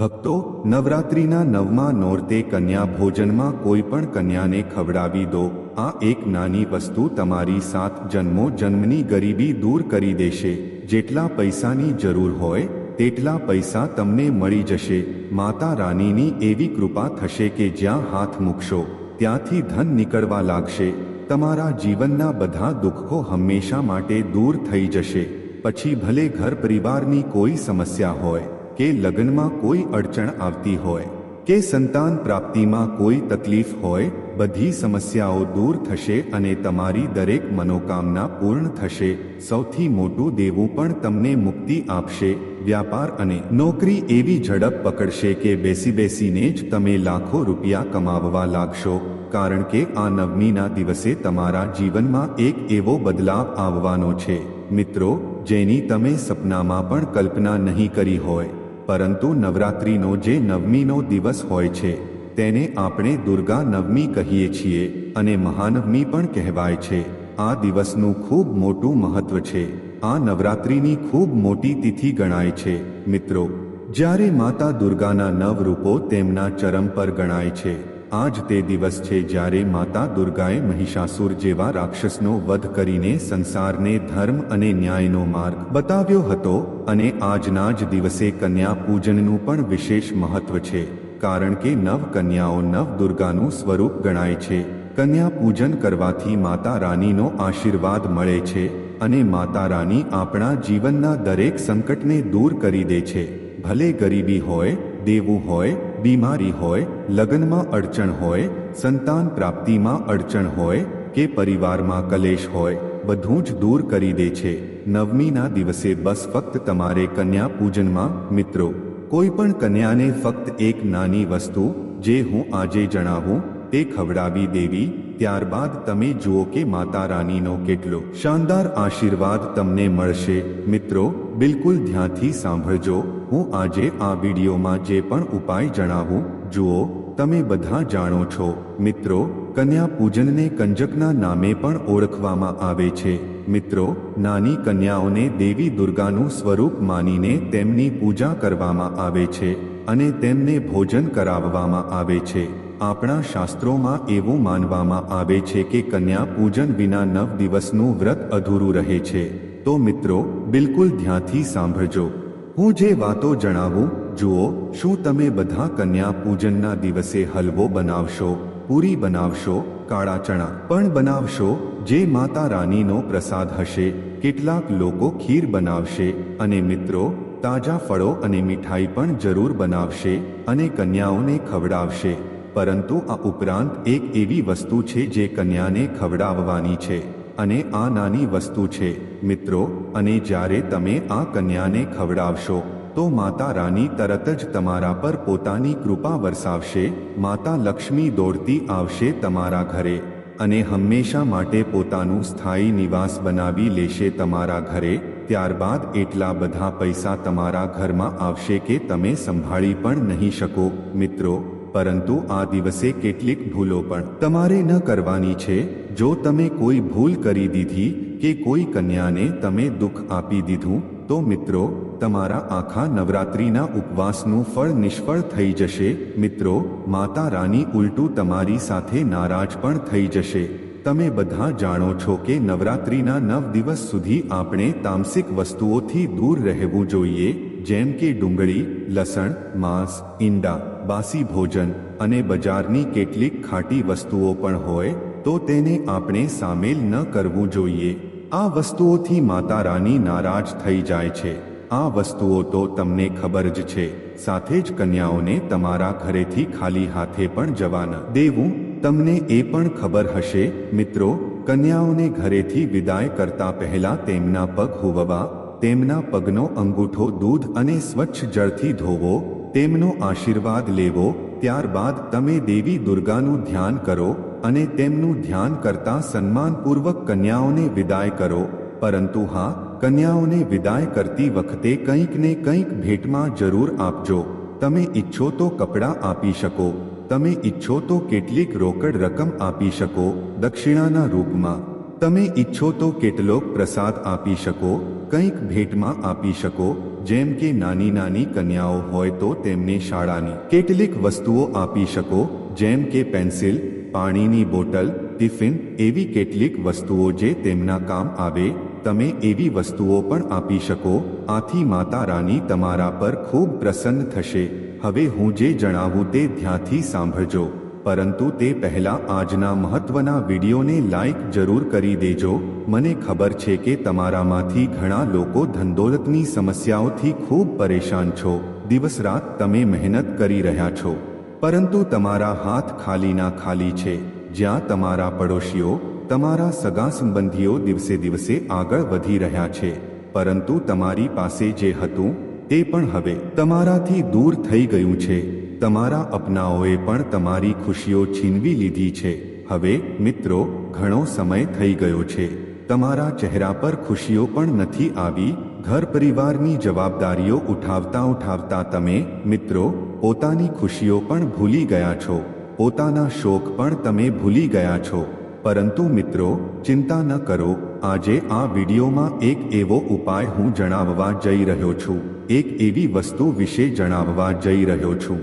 ભક્તો, નવરાત્રિના નવમા નોરતે કન્યા ભોજનમાં કોઈ પણ કન્યાને ખવડાવી દો. આ એક નાની વસ્તુ તમારી સાત જન્મો જન્મની ગરીબી દૂર કરી દેશે. જેટલા પૈસાની જરૂર હોય, તેટલા પૈસા તમને મળી જશે. માતા રાનીની એવી કૃપા થશે કે જ્યાં હાથ મૂકશો, ત્યાંથી ધન નીકળવા લાગશે. તમારા જીવનના બધા દુઃખો હંમેશા માટે દૂર થઈ જશે. પછી ભલે ઘર પરિવારની કોઈ સમસ્યા હોય કે લગ્નમાં કોઈ અડચણ આવતી હોય, કે સંતાન પ્રાપ્તિમાં કોઈ તકલીફ હોય, બધી સમસ્યાઓ દૂર થશે અને તમારી દરેક મનોકામના પૂર્ણ થશે. સૌથી મોટું દેવું પણ તમને મુક્તિ આપશે. વ્યાપાર અને નોકરી એવી ઝડપ પકડશે કે બેસી બેસીને જ તમે લાખો રૂપિયા કમાવવા લાગશો, કારણ કે આ નવમીના દિવસે તમારા જીવનમાં એક એવો બદલાવ આવવાનો છે. મિત્રો, જેની તમે સપનામાં પણ કલ્પના નહીં કરી હોય પરંતુ નવરાત્રિનો જે નવમીનો દિવસ હોય છે, તેને આપણે દુર્ગા નવમી કહીએ છીએ અને મહાનવમી પણ કહેવાય છે. આ દિવસનું ખૂબ મોટું મહત્વ છે. આ નવરાત્રિની ખૂબ મોટી તિથિ ગણાય છે. મિત્રો, જ્યારે માતા દુર્ગાના નવ રૂપો તેમના ચરમ પર ગણાય છે આ જ તે દિવસ છે જ્યારે માતા દુર્ગાએ મહિષાસુર જેવા રાક્ષસનો વધ કરીને સંસારને ધર્મ અને ન્યાયનો માર્ગ બતાવ્યો હતો અને આજના જ દિવસે કન્યા પૂજનનું પણ વિશેષ મહત્વ છે, કારણ કે નવ કન્યાઓ નવ દુર્ગાનું સ્વરૂપ ગણાય છે. કન્યા પૂજન કરવાથી માતા રાનીનો આશીર્વાદ મળે છે અને માતા રાની આપણા જીવનના દરેક સંકટને દૂર કરી દે છે. ભલે ગરીબી હોય, દેવું હોય બીમારી હોય, લગ્નમાં અડચણ હોય, સંતાન પ્રાપ્તિમાં અડચણ હોય કે પરિવારમાં કલેશ હોય, બધું જ દૂર કરી દે છે. નવમીના દિવસે બસ ફક્ત તમારે કન્યા પૂજનમાં, મિત્રો. કોઈ પણ કન્યાને ફક્ત એક નાની વસ્તુ, જે હું આજે જણાવું, તે ખવડાવી દેવી ત્યારબાદ તમે જુઓ કે માતા રાનીનો કેટલો શાનદાર આશીર્વાદ તમને મળશે. મિત્રો, બિલકુલ ધ્યાનથી સાંભળજો. હું આજે આ વિડીયોમાં જે પણ ઉપાય જણાવું, જુઓ, તમે બધા જાણો છો. મિત્રો કન્યા પૂજનને કંજકના નામે પણ ઓળખવામાં આવે છે. મિત્રો, નાની કન્યાઓને દેવી દુર્ગાનું સ્વરૂપ માનીને તેમની પૂજા કરવામાં આવે છે અને તેમને ભોજન કરાવવામાં આવે છે. આપણા શાસ્ત્રોમાં એવું માનવામાં આવે છે કે કન્યા પૂજન વિના નવ દિવસનું વ્રત અધૂરું રહે છે. તો મિત્રો, બિલકુલ ધ્યાનથી સાંભળજો. હું જે વાતો જણાવું, જુઓ, શું તમે બધા કન્યા પૂજનના દિવસે હલવો બનાવશો? પૂરી બનાવશો, કાળા ચણા પણ બનાવશો, જે માતા રાનીનો પ્રસાદ હશે. કેટલાક લોકો ખીર બનાવશે અને મિત્રો, તાજા ફળો અને મીઠાઈ પણ જરૂર બનાવશે અને કન્યાઓને ખવડાવશે. પરંતુ આ ઉપરાંત એક એવી વસ્તુ છે જે કન્યાને ખવડાવવાની છે અને આ નાની વસ્તુ છે. મિત્રો, અને જ્યારે તમે આ કન્યાને ખવડાવશો તો માતા રાની તરત જ તમારા પર પોતાની કૃપા વરસાવશે, માતા લક્ષ્મી દોડતી આવશે તમારા ઘરે અને હંમેશા માટે પોતાનું સ્થાયી નિવાસ બનાવી લેશે તમારા ઘરે, ત્યારબાદ એટલા બધા પૈસા તમારા ઘરમાં આવશે કે તમે સંભાળી પણ નહીં શકો, મિત્રો. પરંતુ આ દિવસે કેટલીક ભૂલો પણ તમારે ન કરવાની છે. જો તમે કોઈ ભૂલ કરી દીધી કે કોઈ કન્યાને તમે દુઃખ આપી દીધું તો મિત્રો, તમારા આખા નવરાત્રિના ઉપવાસનું ફળ નિષ્ફળ થઈ જશે. મિત્રો, માતા રાની ઉલટું તમારી સાથે નારાજ પણ થઈ જશે. તમે બધા જાણો છો કે નવરાત્રિના નવ દિવસ સુધી આપણે તામસિક વસ્તુઓથી દૂર રહેવું જોઈએ, જેમ કે ડુંગળી, લસણ, માંસ, ઈંડા, બાસી ભોજન અને બજારની કેટલીક ખાટી વસ્તુઓ પણ હોય, તો તેને આપણે સામેલ ન કરવું જોઈએ. આ વસ્તુઓથી માતા રાની નારાજ થઈ જાય છે. આ વસ્તુઓ તો તમને ખબર જ છે. સાથે જ કન્યાઓને તમારા ઘરેથી ખાલી હાથે પણ જવા ન દેવું. તમને એ પણ ખબર હશે, મિત્રો, કન્યાઓને ઘરેથી વિદાય કરતા પહેલા તેમના પગ હોવવા, તેમના પગનો અંગૂઠો દૂધ અને સ્વચ્છ જળથી ધોવો, તેમનો આશીર્વાદ લેવો, ત્યારબાદ તમે દેવી દુર્ગાનું ધ્યાન કરો અને તેમનું ધ્યાન કરતા સન્માનપૂર્વક કન્યાઓને વિદાય કરો. પરંતુ હા, કન્યાઓને વિદાય કરતી વખતે કંઈક ને કંઈક ભેટમાં જરૂર આપજો. તમે ઈચ્છો તો કપડાં આપી શકો. તમે ઈચ્છો તો કેટલીક રોકડ રકમ આપી શકો દક્ષિણાના રૂપમાં. તમે ઈચ્છો તો કેટલોક પ્રસાદ આપી શકો, કંઈક ભેટમાં આપી શકો, જેમ કે નાની નાની કન્યાઓ હોય તો તેમને શાળાની કેટલીક વસ્તુઓ આપી શકો, જેમ કે પેન્સિલ પાણીની બોટલ, ટિફિન એવી કેટલીક વસ્તુઓ જે તેમના કામ આવે, તમે એવી વસ્તુઓ પણ આપી શકો, આથી માતા રાની તમારા પર ખૂબ પ્રસન્ન થશે. હવે હું જે જણાવું તે ધ્યાનથી સાંભળજો. પરંતુ તે પહેલા આજના મહત્વના વિડીયોને લાઈક જરૂર કરી દેજો. મને ખબર છે કે તમારામાંથી ઘણા લોકો ધંધોલતની સમસ્યાઓથી ખૂબ પરેશાન છો. દિવસ રાત તમે મહેનત કરી રહ્યા છો. પરંતુ તમારા હાથ ખાલીના ખાલી છે. જ્યાં તમારા પડોશીઓ, તમારા સગા સંબંધીઓ દિવસે દિવસે આગળ વધી રહ્યા છે. પરંતુ તમારી પાસે જે હતું, તે પણ હવે તમારાથી દૂર થઈ ગયું છે. તમારા અપનાઓએ પણ તમારી ખુશીઓ છીનવી લીધી છે. હવે, મિત્રો, ઘણો સમય થઈ ગયો છે. તમારા ચહેરા પર ખુશીઓ પણ નથી આવી ઘર પરિવારની જવાબદારીઓ ઉઠાવતા ઉઠાવતા તમે, મિત્રો, પોતાની ખુશીઓ પણ ભૂલી ગયા છો. પોતાના શોખ પણ તમે ભૂલી ગયા છો. પરંતુ મિત્રો, ચિંતા ન કરો. આજે આ વિડીયોમાં એક એવો ઉપાય હું જણાવવા જઈ રહ્યો છું. એક એવી વસ્તુ વિશે જણાવવા જઈ રહ્યો છું.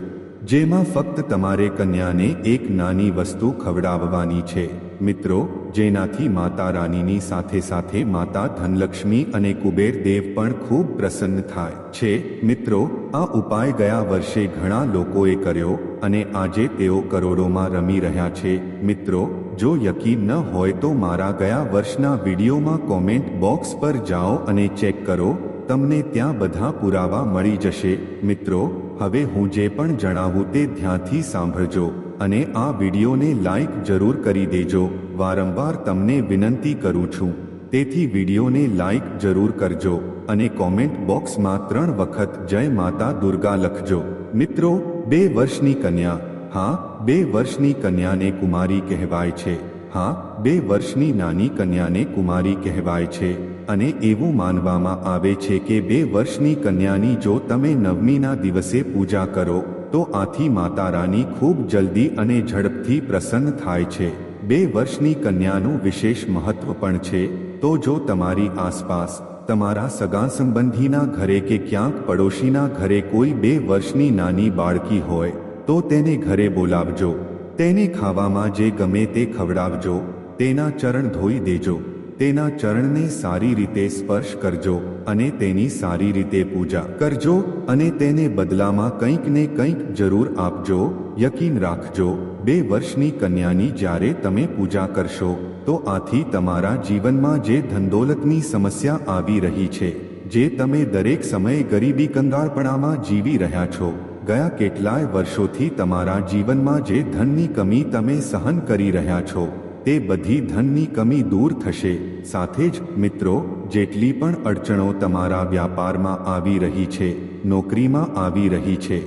જેમાં ફક્ત તમારે કન્યાને એક નાની વસ્તુ ખવડાવવાની છે. મિત્રો, જેનાથી માતા રાનીની સાથે સાથે માતા ધનલક્ષ્મી અને કુબેર દેવ પણ ખૂબ પ્રસન્ન થાય છે. મિત્રો, આ ઉપાય ગયા વર્ષે ઘણા લોકોએ કર્યો અને આજે તેઓ કરોડોમાં રમી રહ્યા છે. મિત્રો, જો યકીન ન હોય તો મારા ગયા વર્ષના વિડીયોમાં કોમેન્ટ બોક્સ પર જાઓ અને ચેક કરો, તમને ત્યાં બધા પુરાવા મળી જશે. મિત્રો, હવે હું જે પણ જણાવું તે ધ્યાનથી સાંભળજો. અને આ વિડીયોને લાઇક જરૂર કરી દેજો. વારંવાર તમને વિનંતી કરું છું. તેથી વિડીયોને લાઇક જરૂર કરજો અને કોમેન્ટ બોક્સમાં ત્રણ વખત જય માતા દુર્ગા લખજો. મિત્રો, બે વર્ષની કન્યા. હા, બે વર્ષની કન્યાને કુમારી કહેવાય છે. હા, બે વર્ષની નાની કન્યાને કુમારી કહેવાય છે. અને એવું માનવામાં આવે છે કે બે વર્ષની કન્યાની જો તમે નવમીના દિવસે પૂજા કરો તો આથી માતા રાની ખૂબ જલ્દી અને ઝડપથી પ્રસન્ન થાય છે. બે વર્ષની કન્યાનું વિશેષ મહત્વ પણ છે. તો જો તમારી આસપાસ, તમારા સગા સંબંધીના ઘરે કે ક્યાંક પડોશીના ઘરે કોઈ બે વર્ષની નાની બાળકી હોય, તો તેને ઘરે બોલાવજો. તેને ખાવામાં જે ગમે તે ખવડાવજો. તેના ચરણ ધોઈ દેજો. તેના ચરણને સારી રીતે સ્પર્શ કરજો અને તેની સારી રીતે પૂજા કરજો અને તેને બદલામાં કંઈક ને કંઈક જરૂર આપજો, યકીન રાખજો. બે વર્ષની કન્યાની જ્યારે તમે પૂજા કરશો, તો આથી તમારા જીવનમાં જે ધંદોલતની સમસ્યા આવી રહી છે, જે તમે દરેક સમયે ગરીબી કંગાળપણામાં જીવી રહ્યા છો, ગયા કેટલાય વર્ષોથી તમારા જીવનમાં જે ધનની કમી તમે સહન કરી રહ્યા છો તે બધી ધનની કમી દૂર થશે. સાથે જ, મિત્રો, જેટલી પણ અડચણો તમારા વ્યાપારમાં આવી રહી છે, નોકરીમાં આવી રહી છે,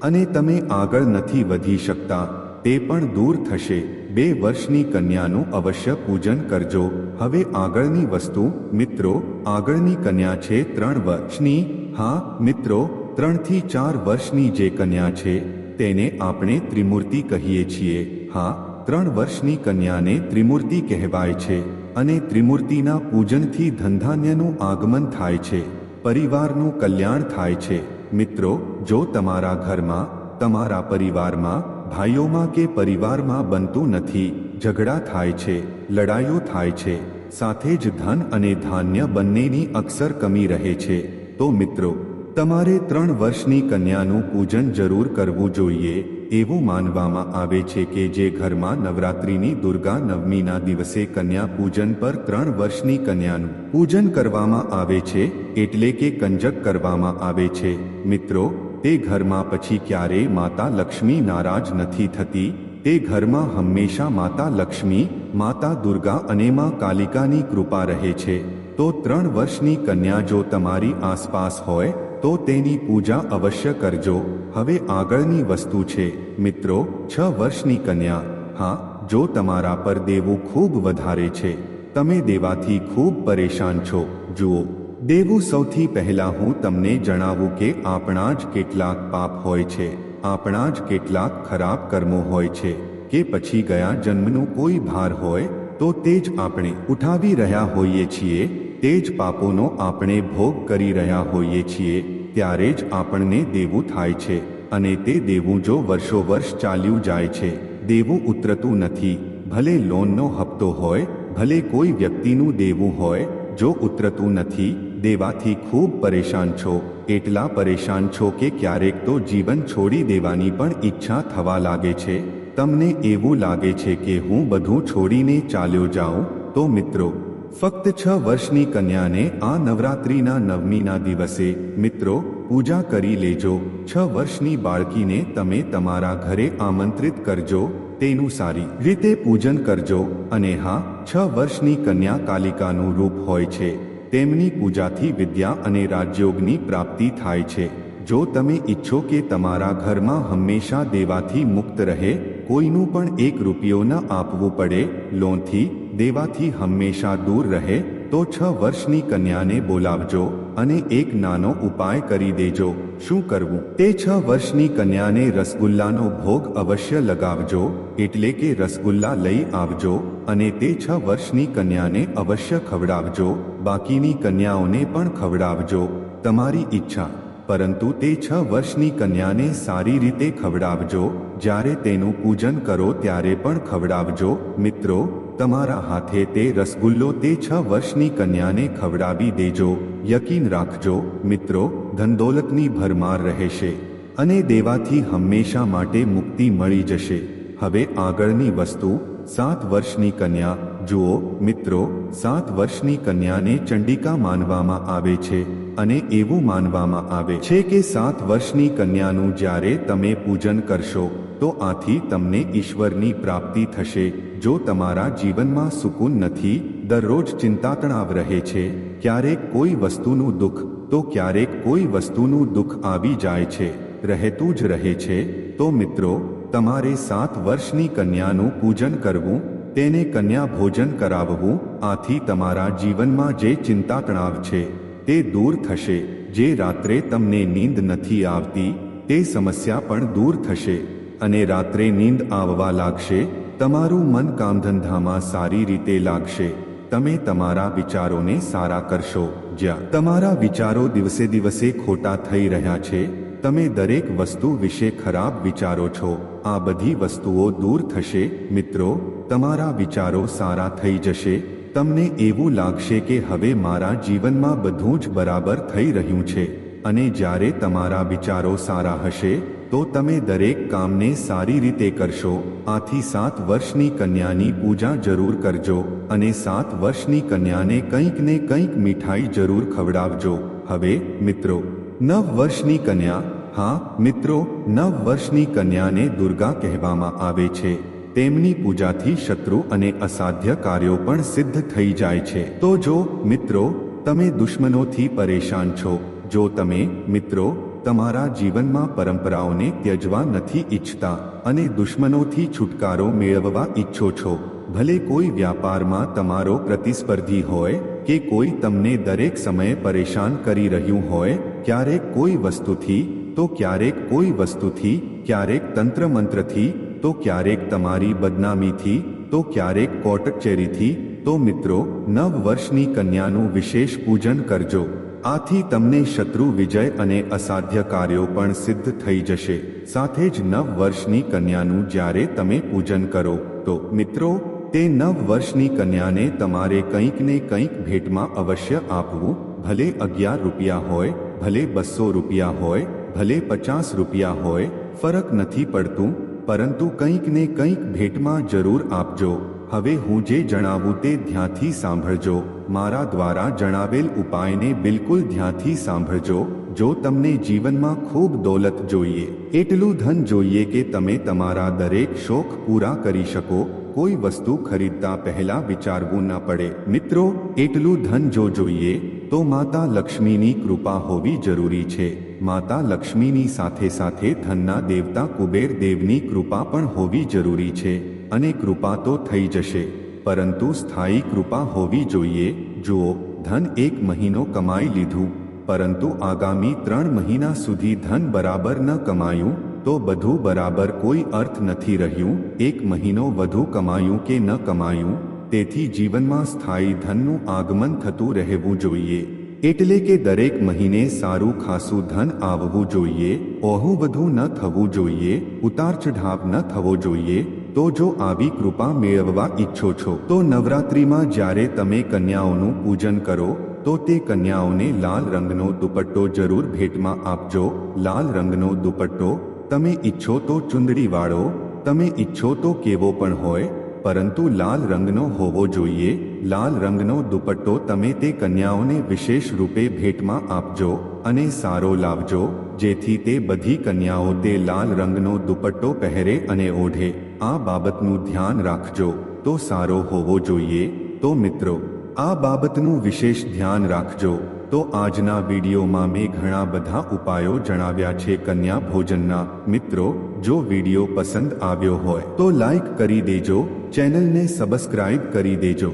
અને તમે આગળ નથી વધી શકતા, તે પણ દૂર થશે. બે વર્ષની કન્યાનું અવશ્ય પૂજન કરજો. હવે આગળની વસ્તુ, મિત્રો, આગળની કન્યા છે ત્રણ વર્ષની. હા, મિત્રો, ત્રણથી ચાર વર્ષની જે કન્યા છે, તેને આપણે ત્રિમૂર્તિ કહીએ છીએ. હા ત્રણ વર્ષની કન્યાને ત્રિમૂર્તિ કહેવાય છે અને ત્રિમૂર્તિના પૂજનથી ધંધાન્યનું આગમન થાય છે, પરિવારનું કલ્યાણ થાય છે. મિત્રો, જો તમારા ઘરમાં, તમારા પરિવારમાં, ભાઈઓમાં કે પરિવારમાં બનતું નથી, ઝઘડા થાય છે, લડાઈઓ થાય છે, સાથે જ ધન અને ધાન્ય બંનેની અક્ષર કમી રહે છે, તો મિત્રો, તમારે ત્રણ વર્ષની કન્યાનું પૂજન જરૂર કરવું જોઈએ એવું માનવામાં આવે છે કે જે ઘરમાં નવરાત્રિની દુર્ગા નવમીના દિવસે કન્યા પૂજન પર ત્રણ વર્ષની કન્યાનું પૂજન કરવામાં આવે છે, એટલે કે કંજક કરવામાં આવે છે. મિત્રો, તે ઘરમાં પછી ક્યારેય માતા લક્ષ્મી નારાજ નથી થતી. તે ઘરમાં હંમેશા માતા લક્ષ્મી, માતા દુર્ગા અને માં કાલિકાની કૃપા રહે છે. તો ત્રણ વર્ષની કન્યા જો તમારી આસપાસ હોય તો તેની પૂજા અવશ્ય કરજો. હવે આગળની વસ્તુ છે. મિત્રો, છ વર્ષની કન્યા. હા, જો તમારા પર દેવું ખૂબ વધારે છે, તમે દેવાથી ખૂબ પરેશાન છો. જુઓ, દેવું સૌથી પહેલાં હું તમને જણાવું કે આપણા જ કેટલાક પાપ હોય છે. આપણા જ કેટલાક ખરાબ કર્મો હોય છે. કે પછી ગયા જન્મનું કોઈ ભાર હોય, તો તે જ આપણે ઉઠાવી રહ્યા હોઈએ છીએ તે જ પાપોનો આપણે ભોગ કરી રહ્યા હોઈએ છીએ, ત્યારે જ આપણને દેવું થાય છે, અને તે દેવું જો વર્ષો વર્ષ ચાલ્યું જાય છે, દેવું ઉતરતું નથી, ભલે લોનનો હપ્તો હોય, ભલે કોઈ વ્યક્તિનું દેવું હોય, જો ઉતરતું નથી, દેવાથી ખૂબ પરેશાન છો, એટલા પરેશાન છો કે ક્યારેક તો જીવન છોડી દેવાની પણ ઈચ્છા થવા લાગે છે, તમને એવું લાગે છે કે હું બધું છોડીને ચાલ્યો જાઉં, તો મિત્રો ફક્ત છ વર્ષની કન્યાને આ નવરાત્રિના નવમીના દિવસે, મિત્રો, પૂજા કરી લેજો. છ વર્ષની બાળકીને તમે તમારા ઘરે આમંત્રિત કરજો, તેનું સારી રીતે પૂજન કરજો. અને હા, છ વર્ષની કન્યા કાલિકાનું રૂપ હોય છે. તેમની પૂજાથી વિદ્યા અને રાજયોગની પ્રાપ્તિ થાય છે. જો તમે ઈચ્છો કે તમારા ઘરમાં હંમેશા દેવાથી મુક્ત રહે, કોઈનું પણ એક રૂપિયો ન આપવું પડે, લોનથી દેવાથી હંમેશા દૂર રહે, તો છ વર્ષની કન્યાને બોલાવજો અને એક નાનો ઉપાય કરી દેજો. શું કરવું? તે છ વર્ષની કન્યાને રસગુલ્લાનો ભોગ અવશ્ય લગાવજો, એટલે કે રસગુલ્લા લઈ આવજો અને તે છ વર્ષની કન્યાને અવશ્ય ખવડાવજો, બાકીની કન્યાઓને પણ ખવડાવજો. તમારી ઈચ્છા. પરંતુ તે છ વર્ષની કન્યાને સારી રીતે ખવડાવજો. જ્યારે તેનું પૂજન કરો ત્યારે પણ ખવડાવજો. મિત્રો તમારા હાથે તે રસગુલ્લો તે છ વર્ષની કન્યાને ખવડાવી દેજો. યકીન રાખજો, મિત્રો, ધનદોલતની ભરમાર રહેશે અને દેવાથી હંમેશા માટે મુક્તિ મળી જશે. હવે આગળની વસ્તુ, સાત વર્ષની કન્યા જુઓ, મિત્રો, સાત વર્ષની કન્યાને ચંડિકા માનવામાં આવે છે અને એવું માનવામાં આવે છે કે સાત વર્ષની કન્યાનું જ્યારે તમે પૂજન કરશો, તો આથી તમને ઈશ્વરની પ્રાપ્તિ થશે. જો તમારા જીવનમાં સુકૂન નથી, દરરોજ ચિંતા તણાવ રહે છે, ક્યારેક કોઈ વસ્તુનું દુઃખ, તો ક્યારેક કોઈ વસ્તુનું દુઃખ આવી જાય છે, રહેતું જ રહે છે. તો મિત્રો, તમારે સાત વર્ષની કન્યાનું પૂજન કરવું તેને કન્યા ભોજન કરાવવું આથી તમારા જીવનમાં જે ચિંતા તણાવ છે, તે દૂર થશે. જે રાત્રે તમને નીંદ નથી આવતી, તે સમસ્યા પણ દૂર થશે. અને રાત્રે નીંદ આવવા લાગશે, તમારું મન કામધંધામાં સારી રીતે લાગશે. તમે તમારા વિચારોને સારા કરશો. જ્યાં તમારા વિચારો દિવસે દિવસે ખોટા થઈ રહ્યા છે તમે દરેક વસ્તુ વિશે ખરાબ વિચારો છો. આ બધી વસ્તુઓ દૂર થશે. મિત્રો, તમારા વિચારો સારા થઈ જશે. તમને એવું લાગશે કે હવે મારા જીવનમાં બધું જ બરાબર થઈ રહ્યું છે. અને જ્યારે તમારા વિચારો સારા હશે, તો તમે દરેક કામને સારી રીતે કરશો. આથી સાત વર્ષની કન્યાની પૂજા જરૂર કરજો અને સાત વર્ષની કન્યાને કંઈક ને કંઈક મીઠાઈ જરૂર ખવડાવજો. હવે, મિત્રો નવ વર્ષની કન્યા, હા, મિત્રો, નવ વર્ષની કન્યાને દુર્ગા કહેવામાં આવે છે. તેમની પૂજાથી શત્રુ અને અસાધ્ય કાર્યો પણ સિદ્ધ થઈ જાય છે. તો જો, મિત્રો, તમે દુશ્મનોથી પરેશાન છો, જો તમે, મિત્રો તમારા જીવનમાં પરંપરાઓને ત્યજવા નથી ઈચ્છતા અને દુશ્મનોથી છુટકારો મેળવવા ઈચ્છો છો. ભલે કોઈ વ્યાપારમાં તમારો પ્રતિસ્પર્ધી હોય કે કોઈ તમને દરેક સમયે પરેશાન કરી રહ્યું હોય ક્યારેક કોઈ વસ્તુથી, તો ક્યારેક કોઈ વસ્તુથી, ક્યારેક તંત્ર મંત્રથી તો ક્યારેક તમારી બદનામીથી, તો ક્યારેક કોટકચેરીથી, તો મિત્રો, નવ વર્ષની કન્યાનું વિશેષ પૂજન કરજો. આથી તમને શત્રુ વિજય અને અસાધ્ય કાર્યો પણ સિદ્ધ થઈ જશે. સાથે જ નવ વર્ષની કન્યાનું જ્યારે તમે પૂજન કરો, તો મિત્રો, તે નવ વર્ષની કન્યાને તમારે કંઈક ને કંઈક ભેટમાં અવશ્ય આપવું. ભલે અગિયાર રૂપિયા હોય, ભલે બસો રૂપિયા હોય, ભલે પચાસ રૂપિયા હોય, ફરક નથી પડતું, પરંતુ કંઈક ને કંઈક ભેટમાં જરૂર આપજો. હવે હું જે જણાવું તે ધ્યાનથી સાંભળજો. મારા દ્વારા જણાવેલ ઉપાયને બિલકુલ ધ્યાનથી સાંભળજો, જો તમને જીવનમાં ખૂબ દોલત જોઈએ. એટલું ધન જોઈએ કે તમે તમારા દરેક શોખ પૂરા કરી શકો, કોઈ વસ્તુ ખરીદતા પહેલા વિચારવું ન પડે. મિત્રો, એટલું ધન જો જોઈએ, તો માતા લક્ષ્મીની કૃપા હોવી જરૂરી છે. માતા લક્ષ્મીની સાથે સાથે ધનના દેવતા કુબેર દેવની કૃપા પણ હોવી જરૂરી છે અને કૃપા તો થઈ જશે. પરંતુ સ્થાયી કૃપા હોવી જોઈએ. જુઓ, ધન એક મહિનો કમાઈ લીધું, પરંતુ આગામી ત્રણ મહિના સુધી ધન બરાબર ન કમાયું, તો બધું બરાબર કોઈ અર્થ નથી રહ્યું. એક મહિનો વધુ કમાયું કે ન કમાયું, તેથી જીવનમાં સ્થાયી ધનનું આગમન થતું રહેવું જોઈએ. એટલે કે દરેક મહિને સારું ખાસું ધન આવવું જોઈએ. ઓહું વધુ ન થવું જોઈએ, ઉતાર ચઢાવ ન થવો જોઈએ તો જો આવી કૃપા મેળવવા ઈચ્છો છો, તો નવરાત્રિમાં જ્યારે તમે કન્યાઓનું પૂજન કરો, તો તે કન્યાઓને લાલ રંગનો દુપટ્ટો જરૂર ભેટમાં આપજો. લાલ રંગનો દુપટ્ટો, તમે ઈચ્છો તો ચુંદડી વાળો તમે ઈચ્છો તો કેવો પણ હોય પરંતુ લાલ રંગનો હોવો જોઈએ. લાલ રંગનો દુપટ્ટો તમે તે કન્યાઓને વિશેષ રૂપે ભેટમાં આપજો અને સારો લાવજો, જેથી તે બધી કન્યાઓ તે લાલ રંગનો દુપટ્ટો પહેરે અને ઓઢે. આ બાબતનું ધ્યાન રાખજો. તો સારો હોવો જોઈએ. તો મિત્રો, આ બાબતનું વિશેષ ધ્યાન રાખજો. તો આજના વિડીયોમાં મેં ઘણા બધા ઉપાયો જણાવ્યા છે કન્યા ભોજનના. મિત્રો, જો વીડિયો પસંદ આવ્યો હોય તો લાઈક કરી દેજો, ચેનલને સબસ્ક્રાઇબ કરી દેજો.